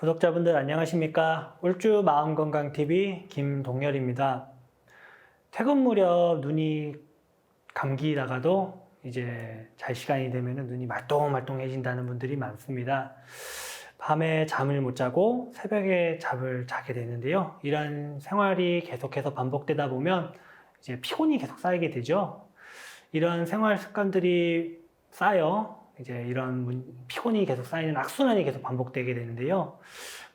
구독자분들 안녕하십니까? 울주 마음건강TV 김동열입니다. 퇴근 무렵 눈이 감기다가도 이제 잘 시간이 되면 눈이 말똥말똥해진다는 분들이 많습니다. 밤에 잠을 못 자고 새벽에 잠을 자게 되는데요. 이런 생활이 계속해서 반복되다 보면 이제 피곤이 계속 쌓이게 되죠. 이런 생활 습관들이 쌓여 이제 이런 문- 피곤이 계속 쌓이는 악순환이 계속 반복되게 되는데요.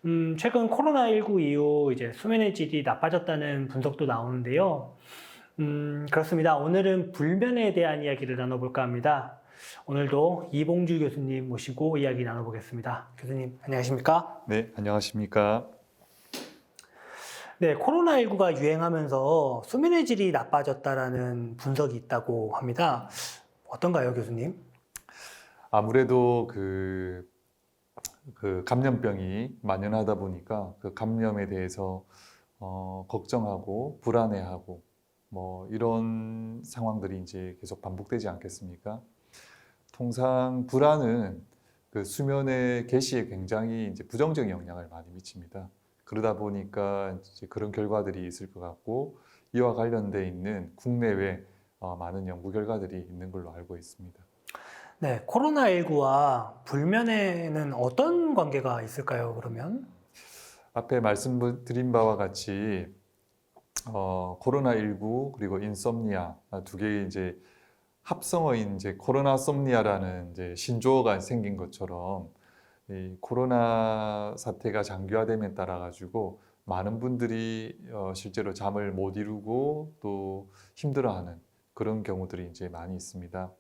음, 최근 코로나19 이후 이제 수면의 질이 나빠졌다는 분석도 나오는데요. 음, 그렇습니다. 오늘은 불면에 대한 이야기를 나눠볼까 합니다. 오늘도 이봉주 교수님 모시고 이야기 나눠보겠습니다. 교수님, 안녕하십니까? 네, 안녕하십니까? 네, 코로나19가 유행하면서 수면의 질이 나빠졌다라는 분석이 있다고 합니다. 어떤가요, 교수님? 아무래도 그, 그 감염병이 만연하다 보니까 그 감염에 대해서 어, 걱정하고 불안해하고 뭐 이런 상황들이 이제 계속 반복되지 않겠습니까? 통상 불안은 그 수면의 개시에 굉장히 이제 부정적인 영향을 많이 미칩니다. 그러다 보니까 이제 그런 결과들이 있을 것 같고 이와 관련돼 있는 국내외 어, 많은 연구 결과들이 있는 걸로 알고 있습니다. 네, 코로나19와 불면에는 어떤 관계가 있을까요, 그러면? 앞에 말씀드린 바와 같이 어, 코로나19 그리고 인썸니아 두 개의 이제 합성어인 이제 코로나 썸니아라는 이제 신조어가 생긴 것처럼 이 코로나 사태가 장기화됨에 따라 가지고 많은 분들이 어, 실제로 잠을 못 이루고 또 힘들어하는 그런 경우들이 이제 많이 있습니다.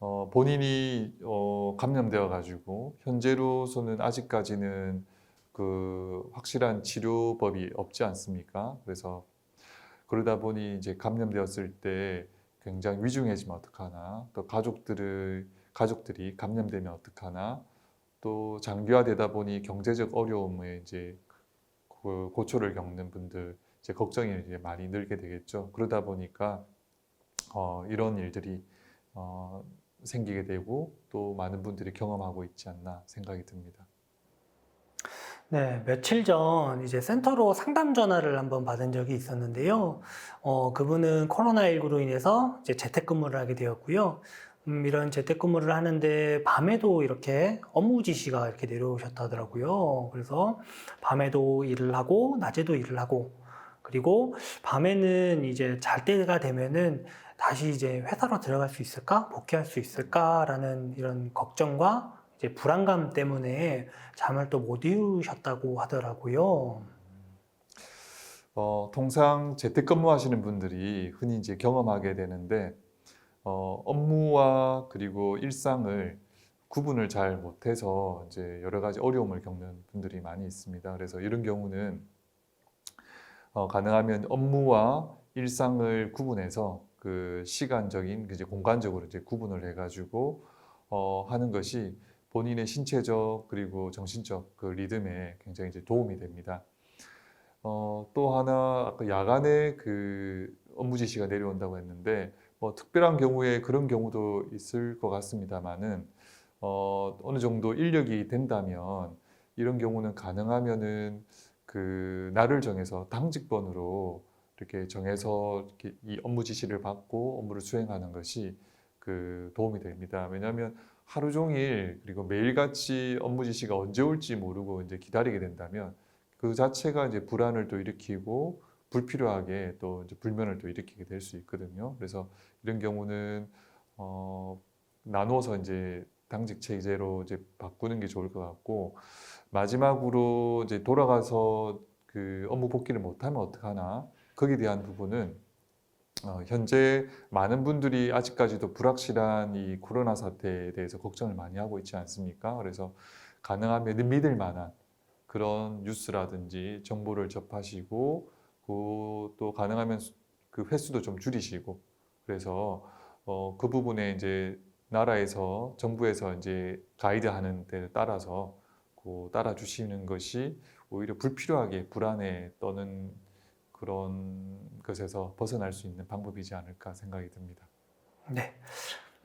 어, 본인이 어, 감염되어 가지고 현재로서는 아직까지는 그 확실한 치료법이 없지 않습니까? 그래서 그러다 보니 이제 감염되었을 때 굉장히 위중해지면 어떡하나, 또 가족들을 가족들이 감염되면 어떡하나, 또 장기화되다 보니 경제적 어려움에 이제 그 고초를 겪는 분들 이제 걱정이 이제 많이 늘게 되겠죠. 그러다 보니까 어, 이런 일들이 어, 생기게 되고 또 많은 분들이 경험하고 있지 않나 생각이 듭니다. 네, 며칠 전 이제 센터로 상담 전화를 한번 받은 적이 있었는데요. 어, 그분은 코로나19로 인해서 이제 재택근무를 하게 되었고요. 음, 이런 재택근무를 하는데 밤에도 이렇게 업무 지시가 이렇게 내려오셨다더라고요. 그래서 밤에도 일을 하고 낮에도 일을 하고 그리고 밤에는 이제 잘 때가 되면은 다시 이제 회사로 들어갈 수 있을까? 복귀할 수 있을까라는 이런 걱정과 이제 불안감 때문에 잠을 또 못 이루셨다고 하더라고요. 어, 통상 재택근무 하시는 분들이 흔히 이제 경험하게 되는데 어, 업무와 그리고 일상을 구분을 잘 못해서 이제 여러 가지 어려움을 겪는 분들이 많이 있습니다. 그래서 이런 경우는 어, 가능하면 업무와 일상을 구분해서 그 시간적인 이제 공간적으로 이제 구분을 해가지고 어, 하는 것이 본인의 신체적 그리고 정신적 그 리듬에 굉장히 이제 도움이 됩니다. 어, 또 하나 아까 야간에 그 업무 지시가 내려온다고 했는데 뭐 특별한 경우에 그런 경우도 있을 것 같습니다만은 어, 어느 정도 인력이 된다면 이런 경우는 가능하면은 그 날을 정해서 당직번으로 이렇게 정해서 이렇게 이 업무 지시를 받고 업무를 수행하는 것이 그 도움이 됩니다. 왜냐하면 하루 종일 그리고 매일같이 업무 지시가 언제 올지 모르고 이제 기다리게 된다면 그 자체가 이제 불안을 또 일으키고 불필요하게 또 불면을 또 일으키게 될 수 있거든요. 그래서 이런 경우는 어, 나누어서 이제 당직 체제로 이제 바꾸는 게 좋을 것 같고 마지막으로 이제 돌아가서 그 업무 복귀를 못하면 어떡하나 거기에 대한 부분은 어, 현재 많은 분들이 아직까지도 불확실한 이 코로나 사태에 대해서 걱정을 많이 하고 있지 않습니까? 그래서 가능하면 믿을 만한 그런 뉴스라든지 정보를 접하시고 그 또 가능하면 수- 그 횟수도 좀 줄이시고 그래서 어, 그 부분에 이제 나라에서 정부에서 이제 가이드하는 데 따라서 그 따라 주시는 것이 오히려 불필요하게 불안에 떠는 그런 것에서 벗어날 수 있는 방법이지 않을까 생각이 듭니다. 네.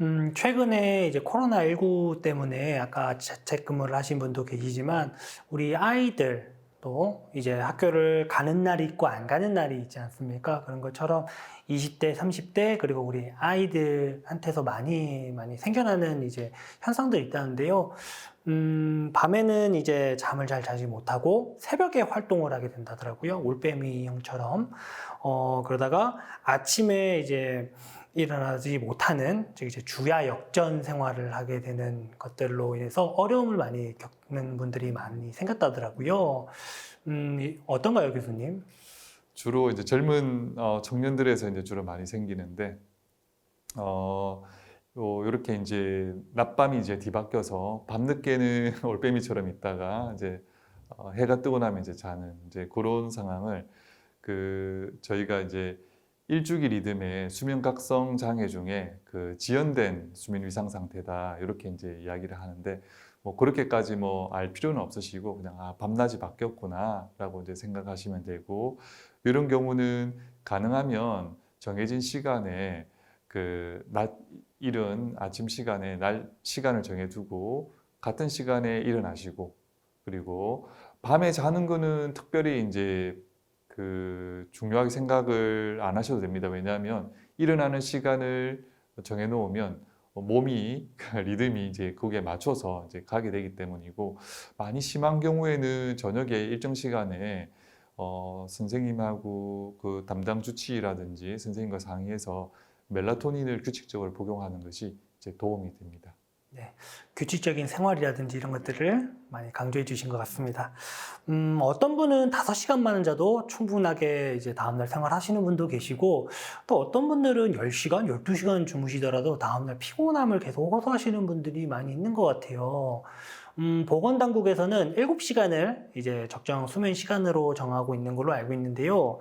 음, 최근에 이제 코로나19 때문에 아까 재택근무를 하신 분도 계시지만 우리 아이들 도 이제 학교를 가는 날이 있고 안 가는 날이 있지 않습니까? 그런 것처럼 20대, 30대 그리고 우리 아이들한테서 많이 많이 생겨나는 이제 현상들이 있다는데요. 음, 밤에는 이제 잠을 잘 자지 못하고 새벽에 활동을 하게 된다더라고요. 올빼미 형처럼. 어, 그러다가 아침에 이제 일어나지 못하는 즉 이제 주야 역전 생활을 하게 되는 것들로 인해서 어려움을 많이 겪는 분들이 많이 생겼다더라고요. 음, 이- 어떤가요, 교수님? 주로 이제 젊은 어, 청년들에서 이제 주로 많이 생기는데 어, 요, 요렇게 이제 낮밤이 이제 뒤바뀌어서 밤늦게는 올빼미처럼 있다가 이제 어, 해가 뜨고 나면 이제 자는 이제 그런 상황을 그 저희가 이제 일주기 리듬의 수면 각성 장애 중에 그 지연된 수면 위상 상태다. 이렇게 이제 이야기를 하는데 뭐 그렇게까지 뭐 알 필요는 없으시고 그냥 아 밤낮이 바뀌었구나라고 이제 생각하시면 되고 이런 경우는 가능하면 정해진 시간에 그 낮 일은 아침 시간에 날 시간을 정해두고 같은 시간에 일어나시고 그리고 밤에 자는 거는 특별히 이제 그 중요하게 생각을 안 하셔도 됩니다. 왜냐하면 일어나는 시간을 정해 놓으면 몸이 리듬이 이제 거기에 맞춰서 이제 가게 되기 때문이고 많이 심한 경우에는 저녁에 일정 시간에 어, 선생님하고 그 담당 주치의라든지 선생님과 상의해서 멜라토닌을 규칙적으로 복용하는 것이 이제 도움이 됩니다. 규칙적인 생활이라든지 이런 것들을 많이 강조해 주신 것 같습니다. 음, 어떤 분은 5시간만은 자도 충분하게 이제 다음날 생활하시는 분도 계시고 또 어떤 분들은 10시간, 12시간 주무시더라도 다음날 피곤함을 계속 호소하시는 분들이 많이 있는 것 같아요. 음, 보건당국에서는 7시간을 이제 적정 수면 시간으로 정하고 있는 걸로 알고 있는데요.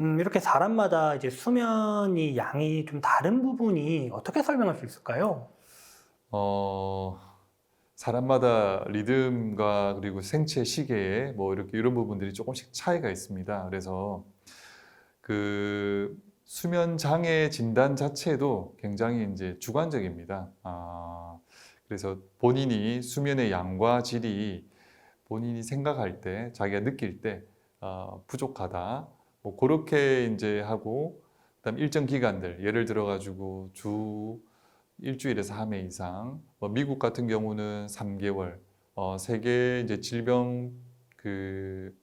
음, 이렇게 사람마다 이제 수면이 양이 좀 다른 부분이 어떻게 설명할 수 있을까요? 어, 사람마다 리듬과 그리고 생체 시계에 뭐 이렇게 이런 부분들이 조금씩 차이가 있습니다. 그래서 그 수면 장애 진단 자체도 굉장히 이제 주관적입니다. 아, 그래서 본인이 수면의 양과 질이 본인이 생각할 때, 자기가 느낄 때 어, 부족하다. 뭐 그렇게 이제 하고 그다음 일정 기간들 예를 들어 가지고 주 일주일에서 3회 이상, 뭐 미국 같은 경우는 3개월, 어, 세계 이제 질병 그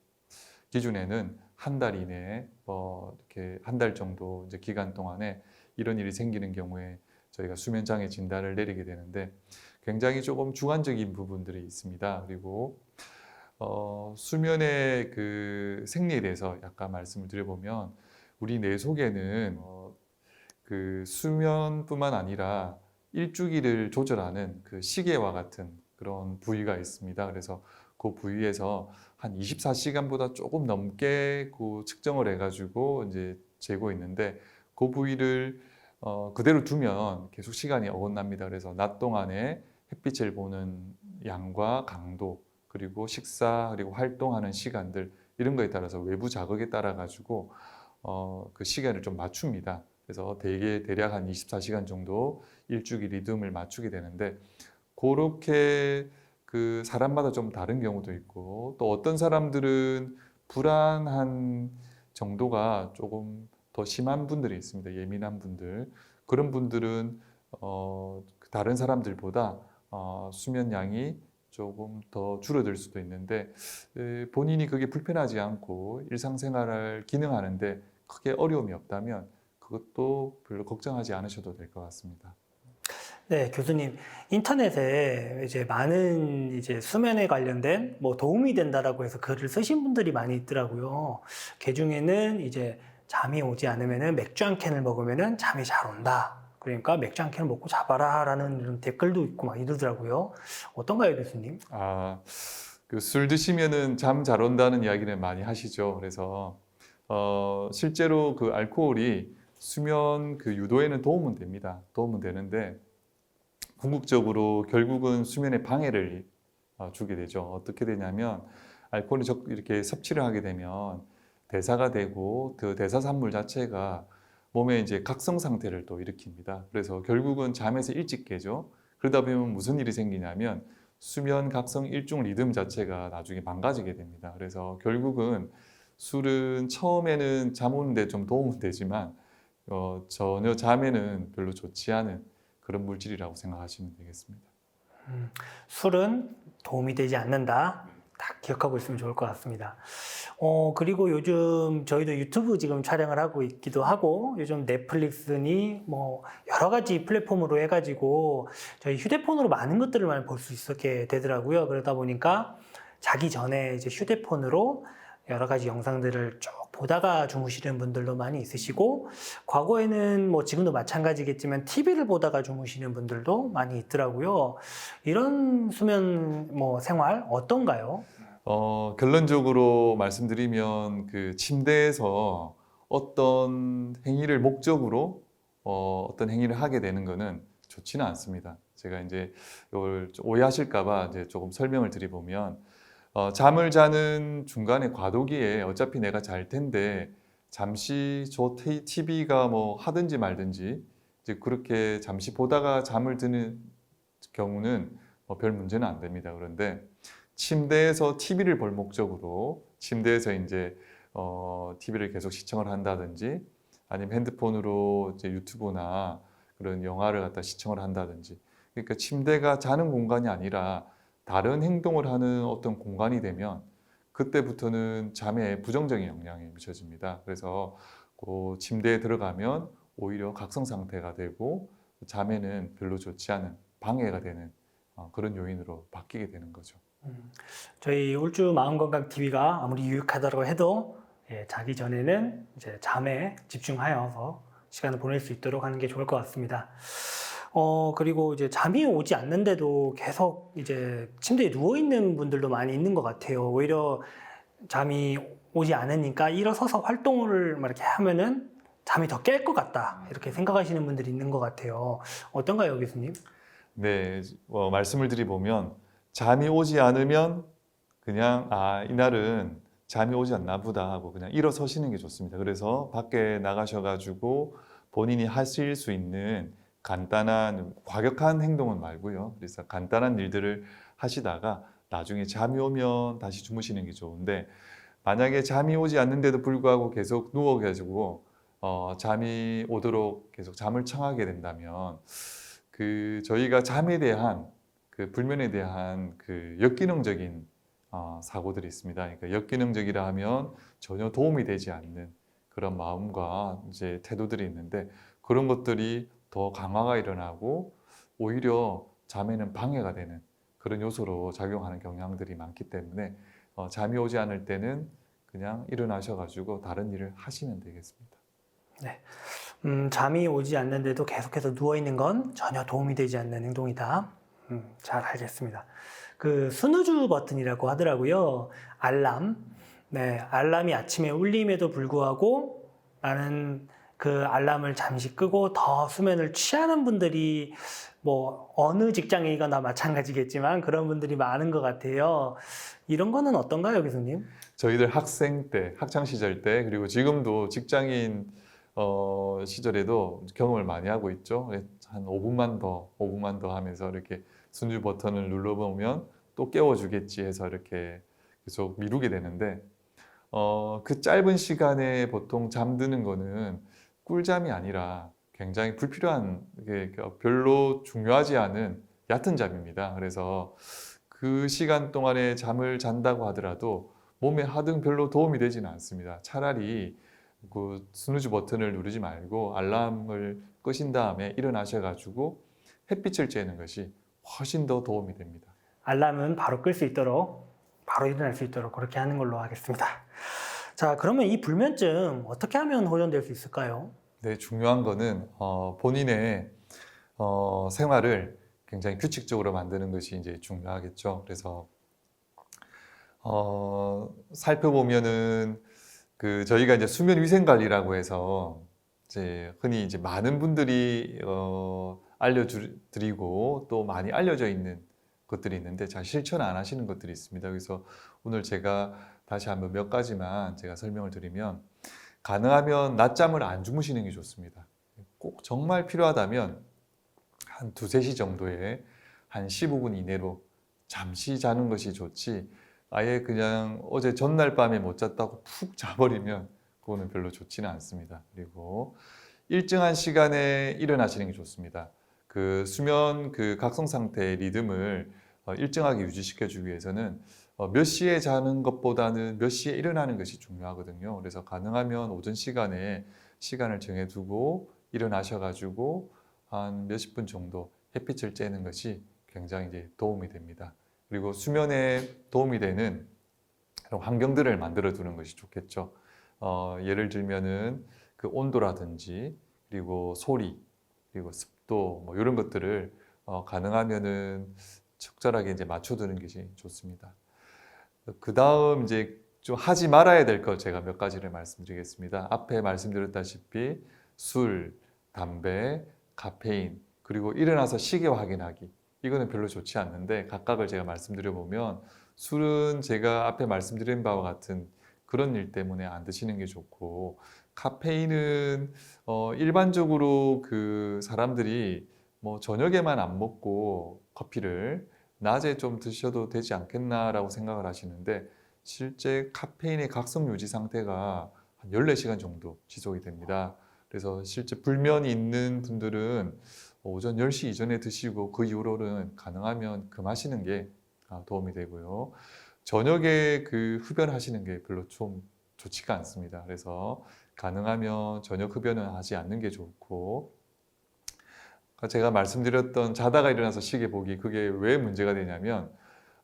기준에는 한 달 이내에 뭐 이렇게 한 달 정도 이제 기간 동안에 이런 일이 생기는 경우에 저희가 수면 장애 진단을 내리게 되는데 굉장히 조금 주관적인 부분들이 있습니다. 그리고 어, 수면의 그 생리에 대해서 약간 말씀을 드려보면 우리 뇌 속에는 어, 그 수면뿐만 아니라 일주기를 조절하는 그 시계와 같은 그런 부위가 있습니다. 그래서 그 부위에서 한 24시간보다 조금 넘게 그 측정을 해가지고 이제 재고 있는데 그 부위를 어, 그대로 두면 계속 시간이 어긋납니다. 그래서 낮 동안에 햇빛을 보는 양과 강도 그리고 식사 그리고 활동하는 시간들 이런 거에 따라서 외부 자극에 따라 가지고 어, 그 시간을 좀 맞춥니다. 그래서 대개 대략 한 24시간 정도 일주기 리듬을 맞추게 되는데 그렇게 그 사람마다 좀 다른 경우도 있고 또 어떤 사람들은 불안한 정도가 조금 더 심한 분들이 있습니다. 예민한 분들 그런 분들은 어, 다른 사람들보다 어, 수면 양이 조금 더 줄어들 수도 있는데 에, 본인이 그게 불편하지 않고 일상생활을 기능하는데 크게 어려움이 없다면 그것도 별로 걱정하지 않으셔도 될 것 같습니다. 네, 교수님. 인터넷에 이제 많은 이제 수면에 관련된 뭐 도움이 된다라고 해서 글을 쓰신 분들이 많이 있더라고요. 그 중에는 이제 잠이 오지 않으면은 맥주 한 캔을 먹으면은 잠이 잘 온다. 그러니까 맥주 한 캔을 먹고 자봐라라는 이런 댓글도 있고 막 이러더라고요. 어떤가요, 교수님? 아, 그 술 드시면은 잠 잘 온다는 이야기를 많이 하시죠. 그래서 어, 실제로 그 알코올이 수면 그 유도에는 도움은 됩니다. 도움은 되는데 궁극적으로 결국은 수면에 방해를 어, 주게 되죠. 어떻게 되냐면 알코올이 적- 이렇게 섭취를 하게 되면 대사가 되고 그 대사 산물 자체가 몸에 이제 각성 상태를 또 일으킵니다. 그래서 결국은 잠에서 일찍 깨죠. 그러다 보면 무슨 일이 생기냐면 수면 각성 일중 리듬 자체가 나중에 망가지게 됩니다. 그래서 결국은 술은 처음에는 잠 오는데 좀 도움은 되지만 어, 전혀 잠에는 별로 좋지 않은 그런 물질이라고 생각하시면 되겠습니다. 술은 도움이 되지 않는다. 딱 기억하고 있으면 좋을 것 같습니다. 어, 그리고 요즘 저희도 유튜브 지금 촬영을 하고 있기도 하고, 요즘 넷플릭스니 뭐 여러 가지 플랫폼으로 해가지고 저희 휴대폰으로 많은 것들을 많이 볼 수 있게 되더라고요. 그러다 보니까 자기 전에 이제 휴대폰으로 여러 가지 영상들을 쭉 보다가 주무시는 분들도 많이 있으시고, 과거에는 뭐 지금도 마찬가지겠지만 TV를 보다가 주무시는 분들도 많이 있더라고요. 이런 수면 뭐 생활 어떤가요? 어, 결론적으로 말씀드리면 그 침대에서 어떤 행위를 목적으로 어, 어떤 행위를 하게 되는 것은 좋지는 않습니다. 제가 이제 이걸 좀 오해하실까봐 이제 조금 설명을 드리보면 어, 잠을 자는 중간에 과도기에 어차피 내가 잘 텐데 잠시 저 TV가 뭐 하든지 말든지 이제 그렇게 잠시 보다가 잠을 드는 경우는 뭐 별 문제는 안 됩니다. 그런데 침대에서 TV를 볼 목적으로 침대에서 이제 어, TV를 계속 시청을 한다든지 아니면 핸드폰으로 이제 유튜브나 그런 영화를 갖다 시청을 한다든지 그러니까 침대가 자는 공간이 아니라 다른 행동을 하는 어떤 공간이 되면 그때부터는 잠에 부정적인 영향이 미쳐집니다. 그래서 그 침대에 들어가면 오히려 각성 상태가 되고 잠에는 별로 좋지 않은 방해가 되는 어, 그런 요인으로 바뀌게 되는 거죠. 저희 울주 마음건강 TV가 아무리 유익하다고 해도 예, 자기 전에는 이제 잠에 집중하여서 시간을 보낼 수 있도록 하는 게 좋을 것 같습니다. 어, 그리고 이제 잠이 오지 않는데도 계속 이제 침대에 누워 있는 분들도 많이 있는 것 같아요. 오히려 잠이 오지 않으니까 일어서서 활동을 막 이렇게 하면은 잠이 더 깰 것 같다. 이렇게 생각하시는 분들이 있는 것 같아요. 어떤가요, 교수님? 네, 어, 말씀을 드리보면 잠이 오지 않으면 그냥 아 이날은 잠이 오지 않나 보다 하고 그냥 일어서시는 게 좋습니다. 그래서 밖에 나가셔가지고 본인이 하실 수 있는 간단한 과격한 행동은 말고요. 그래서 간단한 일들을 하시다가 나중에 잠이 오면 다시 주무시는 게 좋은데 만약에 잠이 오지 않는데도 불구하고 계속 누워 가지고 어, 잠이 오도록 계속 잠을 청하게 된다면 그 저희가 잠에 대한 그 불면에 대한 그 역기능적인 어, 사고들이 있습니다. 그러니까 역기능적이라 하면 전혀 도움이 되지 않는 그런 마음과 이제 태도들이 있는데 그런 것들이 더 강화가 일어나고 오히려 잠에는 방해가 되는 그런 요소로 작용하는 경향들이 많기 때문에 어, 잠이 오지 않을 때는 그냥 일어나셔가지고 다른 일을 하시면 되겠습니다. 음, 잠이 오지 않는데도 계속해서 누워 있는 건 전혀 도움이 되지 않는 행동이다. 음, 잘 알겠습니다. 그 스누즈 버튼이라고 하더라고요. 알람. 네, 알람이 아침에 울림에도 불구하고 나는 그 알람을 잠시 끄고 더 수면을 취하는 분들이 뭐 어느 직장이거나 마찬가지겠지만 그런 분들이 많은 것 같아요. 이런 거는 어떤가요, 교수님? 저희들 학생 때, 학창 시절 때 그리고 지금도 직장인 어, 시절에도 경험을 많이 하고 있죠. 한 5분만 더, 5분만 더 하면서 이렇게 순주 버튼을 눌러보면 또 깨워주겠지 해서 이렇게 계속 미루게 되는데 어, 그 짧은 시간에 보통 잠드는 거는 꿀잠이 아니라 굉장히 불필요한 게 별로 중요하지 않은 얕은 잠입니다. 그래서 그 시간 동안에 잠을 잔다고 하더라도 몸에 하등 별로 도움이 되지는 않습니다. 차라리 그 스누즈 버튼을 누르지 말고 알람을 끄신 다음에 일어나셔가지고 햇빛을 쬐는 것이 훨씬 더 도움이 됩니다. 알람은 바로 끌 수 있도록 바로 일어날 수 있도록 그렇게 하는 걸로 하겠습니다. 자, 그러면 이 불면증 어떻게 하면 호전될 수 있을까요? 네, 중요한 거는 어, 본인의 어, 생활을 굉장히 규칙적으로 만드는 것이 이제 중요하겠죠. 그래서 어, 살펴보면은 그 저희가 이제 수면 위생 관리라고 해서 이제 흔히 이제 많은 분들이 어, 알려드리고 또 많이 알려져 있는 것들이 있는데 잘 실천 안 하시는 것들이 있습니다. 그래서 오늘 제가 다시 한번 몇 가지만 제가 설명을 드리면 가능하면 낮잠을 안 주무시는 게 좋습니다. 꼭 정말 필요하다면 한 두세 시 정도에 한 15분 이내로 잠시 자는 것이 좋지 아예 그냥 어제 전날 밤에 못 잤다고 푹 자버리면 그거는 별로 좋지는 않습니다. 그리고 일정한 시간에 일어나시는 게 좋습니다. 그 수면 그 각성 상태의 리듬을 어, 일정하게 유지시켜 주기 위해서는 어, 몇 시에 자는 것보다는 몇 시에 일어나는 것이 중요하거든요. 그래서 가능하면 오전 시간에 시간을 정해두고 일어나셔가지고 한 몇십 분 정도 햇빛을 쬐는 것이 굉장히 이제 도움이 됩니다. 그리고 수면에 도움이 되는 그런 환경들을 만들어 두는 것이 좋겠죠. 어, 예를 들면은 그 온도라든지 그리고 소리 그리고 습도 뭐 이런 것들을 어, 가능하면은 적절하게 이제 맞춰두는 것이 좋습니다. 그 다음 이제 좀 하지 말아야 될 것 제가 몇 가지를 말씀드리겠습니다. 앞에 말씀드렸다시피 술, 담배, 카페인 그리고 일어나서 시계 확인하기 이거는 별로 좋지 않는데 각각을 제가 말씀드려 보면 술은 제가 앞에 말씀드린 바와 같은 그런 일 때문에 안 드시는 게 좋고 카페인은 어 일반적으로 그 사람들이 뭐 저녁에만 안 먹고 커피를 낮에 좀 드셔도 되지 않겠나라고 생각을 하시는데 실제 카페인의 각성 유지 상태가 한 14시간 정도 지속이 됩니다. 그래서 실제 불면이 있는 분들은 오전 10시 이전에 드시고 그 이후로는 가능하면 금하시는 게 아, 도움이 되고요. 저녁에 그 흡연하시는 게 별로 좀 좋지가 않습니다. 그래서 가능하면 저녁 흡연은 하지 않는 게 좋고 제가 말씀드렸던 자다가 일어나서 시계 보기 그게 왜 문제가 되냐면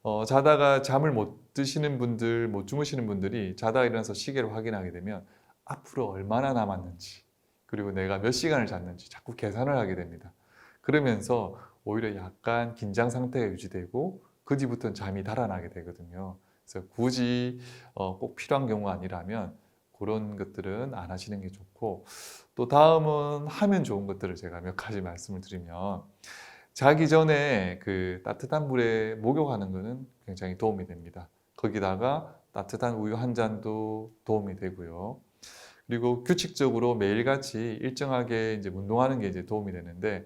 어, 자다가 잠을 못 드시는 분들, 못 주무시는 분들이 자다가 일어나서 시계를 확인하게 되면 앞으로 얼마나 남았는지 그리고 내가 몇 시간을 잤는지 자꾸 계산을 하게 됩니다. 그러면서 오히려 약간 긴장 상태가 유지되고 그 뒤부터는 잠이 달아나게 되거든요. 그래서 굳이 어, 꼭 필요한 경우가 아니라면 그런 것들은 안 하시는 게 좋고 또 다음은 하면 좋은 것들을 제가 몇 가지 말씀을 드리면 자기 전에 그 따뜻한 물에 목욕하는 것은 굉장히 도움이 됩니다. 거기다가 따뜻한 우유 한 잔도 도움이 되고요. 그리고 규칙적으로 매일같이 일정하게 이제 운동하는 게 이제 도움이 되는데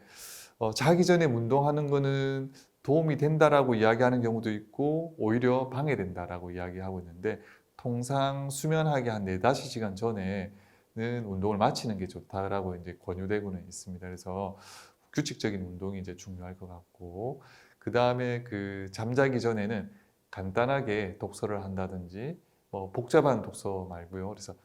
어, 자기 전에 운동하는 거는 도움이 된다라고 이야기하는 경우도 있고 오히려 방해된다라고 이야기하고 있는데 통상 수면하기 한 4, 5시간 전에는 운동을 마치는 게 좋다라고 이제 권유되고는 있습니다. 그래서 규칙적인 운동이 이제 중요할 것 같고 그 다음에 그 잠자기 전에는 간단하게 독서를 한다든지 뭐 복잡한 독서 말고요. 그래서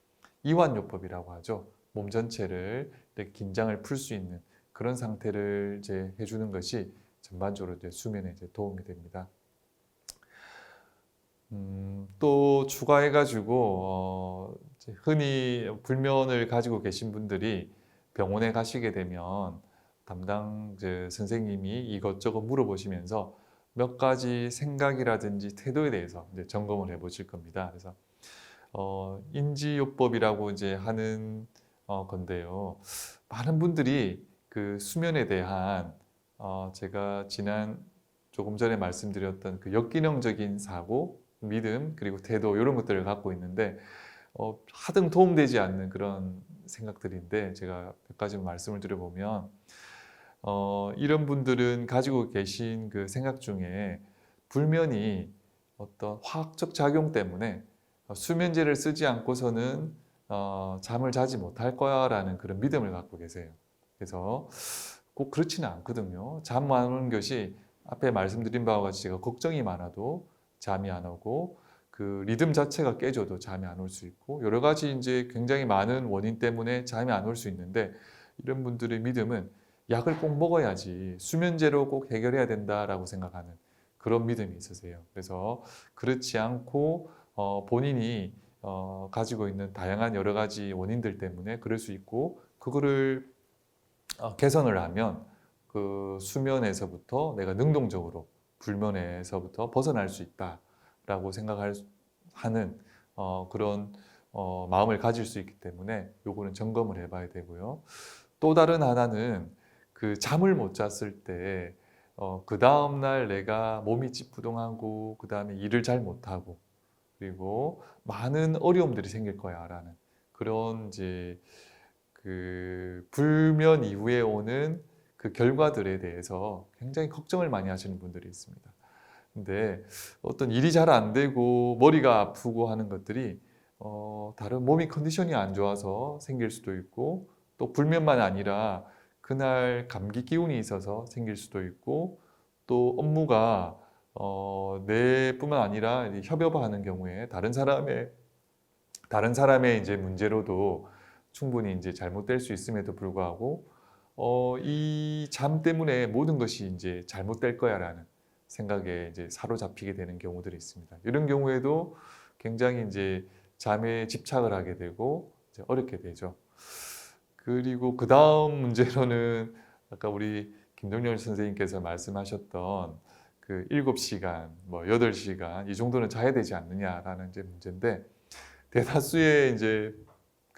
이완요법이라고 하죠. 몸 전체를 긴장을 풀 수 있는 그런 상태를 이제 해주는 것이 전반적으로 이제 수면에 이제 도움이 됩니다. 음, 또 추가해가지고 어, 흔히 불면을 가지고 계신 분들이 병원에 가시게 되면 담당 이제 선생님이 이것저것 물어보시면서 몇 가지 생각이라든지 태도에 대해서 이제 점검을 해보실 겁니다. 그래서 어, 인지요법이라고 이제 하는 어, 건데요. 많은 분들이 그 수면에 대한 어, 제가 지난 조금 전에 말씀드렸던 그 역기능적인 사고, 믿음, 그리고 태도 이런 것들을 갖고 있는데 어, 하등 도움되지 않는 그런 생각들인데 제가 몇 가지 말씀을 드려보면 어, 이런 분들은 가지고 계신 그 생각 중에 불면이 어떤 화학적 작용 때문에 어, 수면제를 쓰지 않고서는 어, 잠을 자지 못할 거야라는 그런 믿음을 갖고 계세요. 그래서 꼭 그렇지는 않거든요. 잠안 오는 것이 앞에 말씀드린 바와 같이 제가 걱정이 많아도 잠이 안 오고 그 리듬 자체가 깨져도 잠이 안 올 수 있고 여러 가지 이제 굉장히 많은 원인 때문에 잠이 안 올 수 있는데 이런 분들의 믿음은 약을 꼭 먹어야지 수면제로 꼭 해결해야 된다라고 생각하는 그런 믿음이 있으세요. 그래서 그렇지 않고 어, 본인이 어, 가지고 있는 다양한 여러 가지 원인들 때문에 그럴 수 있고 그거를 어, 개선을 하면 그 수면에서부터 내가 능동적으로 불면에서부터 벗어날 수 있다라고 생각할 수- 하는 어, 그런 어, 마음을 가질 수 있기 때문에 요거는 점검을 해봐야 되고요. 또 다른 하나는 그 잠을 못 잤을 때 어, 그 다음 날 내가 몸이 찌뿌둥하고 그 다음에 일을 잘 못하고 그리고 많은 어려움들이 생길 거야 라는 그런 이제 그 불면 이후에 오는 그 결과들에 대해서 굉장히 걱정을 많이 하시는 분들이 있습니다. 근데 어떤 일이 잘 안 되고 머리가 아프고 하는 것들이 어, 다른 몸이 컨디션이 안 좋아서 생길 수도 있고 또 불면만 아니라 그날 감기 기운이 있어서 생길 수도 있고 또 업무가 어, 내뿐만 아니라 협업하는 경우에 다른 사람의 다른 사람의 이제 문제로도 충분히 이제 잘못될 수 있음에도 불구하고 어, 이 잠 때문에 모든 것이 이제 잘못될 거야라는 생각에 이제 사로잡히게 되는 경우들이 있습니다. 이런 경우에도 굉장히 이제 잠에 집착을 하게 되고 어렵게 되죠. 그리고 그 다음 문제로는 아까 우리 김동열 선생님께서 말씀하셨던 그 7시간, 뭐 8시간 이 정도는 자야 되지 않느냐라는 이제 문제인데 대다수의 이제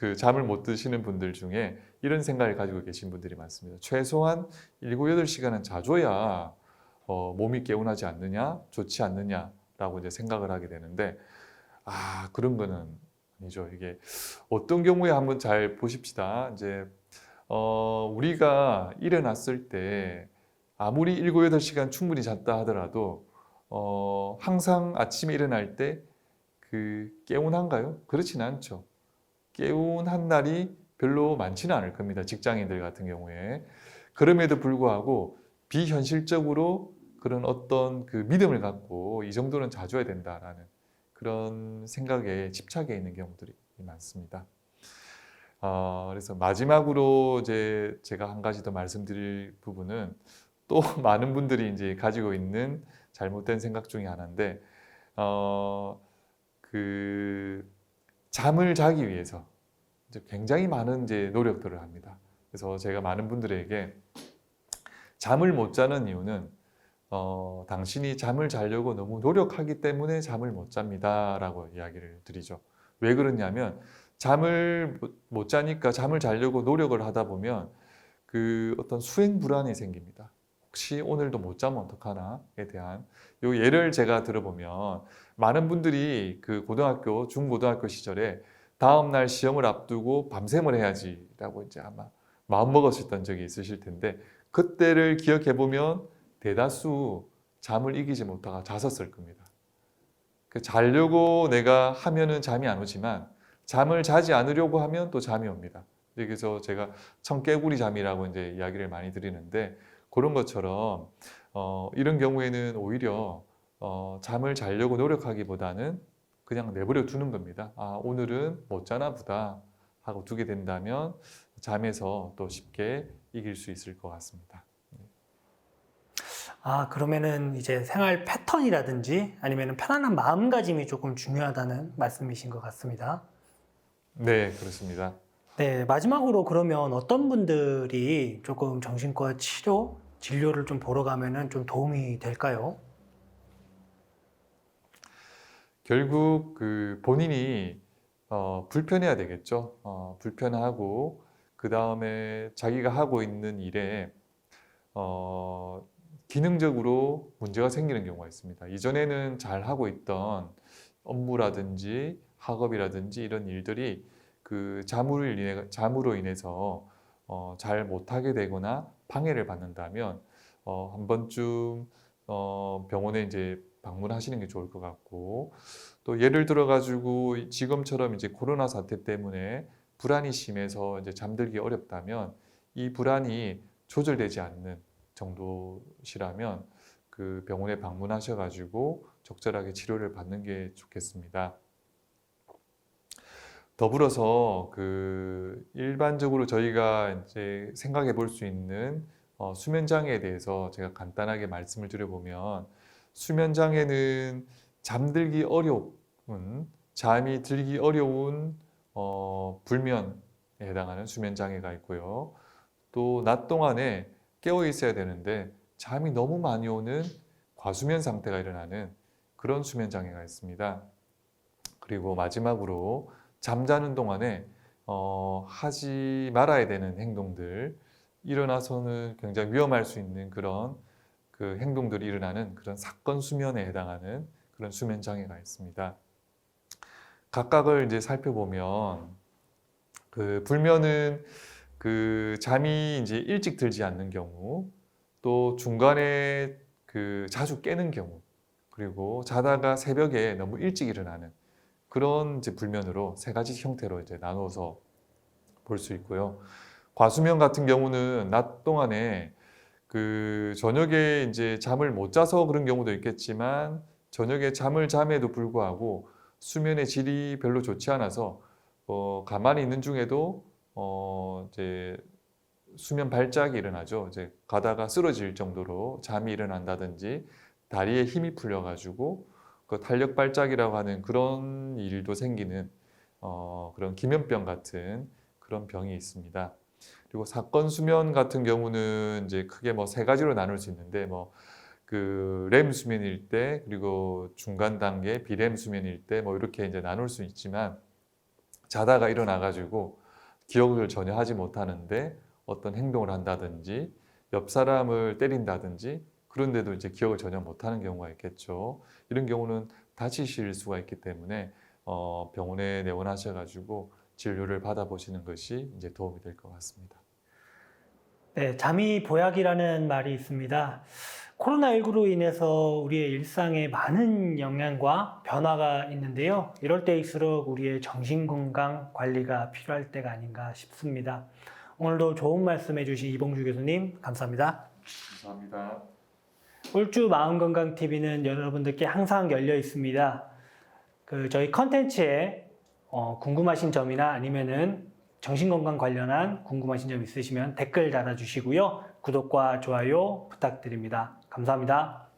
그 잠을 못 드시는 분들 중에 이런 생각을 가지고 계신 분들이 많습니다. 최소한 7, 8시간은 자줘야 어, 몸이 개운하지 않느냐, 좋지 않느냐라고 이제 생각을 하게 되는데 아 그런 거는 아니죠. 이게 어떤 경우에 한번 잘 보십시다. 이제 어, 우리가 일어났을 때 아무리 7, 8시간 충분히 잤다 하더라도 어, 항상 아침에 일어날 때 그 개운한가요? 그렇지는 않죠. 개운한 날이 별로 많지는 않을 겁니다. 직장인들 같은 경우에. 그럼에도 불구하고 비현실적으로 그런 어떤 그 믿음을 갖고 이 정도는 자줘야 된다라는 그런 생각에 집착해 있는 경우들이 많습니다. 어, 그래서 마지막으로 이제 제가 한 가지 더 말씀드릴 부분은 또 많은 분들이 이제 가지고 있는 잘못된 생각 중에 하나인데 어, 그 잠을 자기 위해서 굉장히 많은 이제 노력들을 합니다. 그래서 제가 많은 분들에게 잠을 못 자는 이유는 어, 당신이 잠을 자려고 너무 노력하기 때문에 잠을 못 잡니다라고 이야기를 드리죠. 왜 그러냐면 잠을 못- 못 자니까 잠을 자려고 노력을 하다 보면 그 어떤 수행 불안이 생깁니다. 혹시 오늘도 못 자면 어떡하나에 대한 요 예를 제가 들어보면 많은 분들이 그 고등학교 중고등학교 시절에 다음 날 시험을 앞두고 밤샘을 해야지라고 이제 아마 마음 먹었었던 적이 있으실 텐데 그때를 기억해 보면 대다수 잠을 이기지 못하가 잤었을 겁니다. 그 자려고 내가 하면은 잠이 안 오지만 잠을 자지 않으려고 하면 또 잠이 옵니다. 그래서 제가 청개구리 잠이라고 이제 이야기를 많이 드리는데 그런 것처럼 어, 이런 경우에는 오히려 어, 잠을 자려고 노력하기보다는 그냥 내버려 두는 겁니다. 아, 오늘은 못 자나 보다 하고 두게 된다면 잠에서 또 쉽게 이길 수 있을 것 같습니다. 아, 그러면은 이제 생활 패턴이라든지 아니면 편안한 마음가짐이 조금 중요하다는 말씀이신 것 같습니다. 네, 그렇습니다. 네, 마지막으로 그러면 어떤 분들이 조금 정신과 치료, 진료를 좀 보러 가면은 좀 도움이 될까요? 결국 그 본인이 어, 불편해야 되겠죠. 어, 불편하고 그 다음에 자기가 하고 있는 일에 어, 기능적으로 문제가 생기는 경우가 있습니다. 이전에는 잘 하고 있던 업무라든지 학업이라든지 이런 일들이 그 자무를 인해, 자무로 인해서 어, 잘 못하게 되거나 방해를 받는다면 어, 한 번쯤 어, 병원에 이제 방문하시는 게 좋을 것 같고 또 예를 들어 가지고 지금처럼 이제 코로나 사태 때문에 불안이 심해서 이제 잠들기 어렵다면 이 불안이 조절되지 않는 정도시라면 그 병원에 방문하셔 가지고 적절하게 치료를 받는 게 좋겠습니다. 더불어서 그 일반적으로 저희가 이제 생각해 볼 수 있는 어, 수면 장애에 대해서 제가 간단하게 말씀을 드려보면 수면 장애는 잠들기 어려운 잠이 들기 어려운 어, 불면에 해당하는 수면 장애가 있고요. 또 낮 동안에 깨어 있어야 되는데 잠이 너무 많이 오는 과수면 상태가 일어나는 그런 수면 장애가 있습니다. 그리고 마지막으로 잠자는 동안에 어, 하지 말아야 되는 행동들 일어나서는 굉장히 위험할 수 있는 그런 그 행동들이 일어나는 그런 사건 수면에 해당하는 그런 수면 장애가 있습니다. 각각을 이제 살펴보면 그 불면은 그 잠이 이제 일찍 들지 않는 경우, 또 중간에 그 자주 깨는 경우, 그리고 자다가 새벽에 너무 일찍 일어나는 그런 이제 불면으로 세 가지 형태로 이제 나눠서 볼 수 있고요. 과수면 같은 경우는 낮 동안에 그 저녁에 이제 잠을 못 자서 그런 경우도 있겠지만 저녁에 잠을 잠에도 불구하고 수면의 질이 별로 좋지 않아서 어, 가만히 있는 중에도 어, 이제 수면 발작이 일어나죠. 이제 가다가 쓰러질 정도로 잠이 일어난다든지 다리에 힘이 풀려가지고 그 탄력 발작이라고 하는 그런 일도 생기는 어, 그런 기면병 같은 그런 병이 있습니다. 그리고 사건 수면 같은 경우는 이제 크게 뭐 세 가지로 나눌 수 있는데 뭐 그렘 수면일 때 그리고 중간 단계 비렘 수면일 때 뭐 이렇게 이제 나눌 수 있지만 자다가 일어나 가지고 기억을 전혀 하지 못하는데 어떤 행동을 한다든지 옆 사람을 때린다든지 그런데도 이제 기억을 전혀 못하는 경우가 있겠죠. 이런 경우는 다치실 수가 있기 때문에 어, 병원에 내원하셔가지고 진료를 받아보시는 것이 이제 도움이 될 것 같습니다. 네, 잠이 보약이라는 말이 있습니다. 코로나19로 인해서 우리의 일상에 많은 영향과 변화가 있는데요. 이럴 때일수록 우리의 정신건강 관리가 필요할 때가 아닌가 싶습니다. 오늘도 좋은 말씀 해주신 이봉주 교수님, 감사합니다. 감사합니다. 울주 마음건강TV는 여러분들께 항상 열려 있습니다. 그 저희 컨텐츠에 어, 궁금하신 점이나 아니면은 정신건강 관련한 궁금하신 점 있으시면 댓글 달아주시고요. 구독과 좋아요 부탁드립니다. 감사합니다.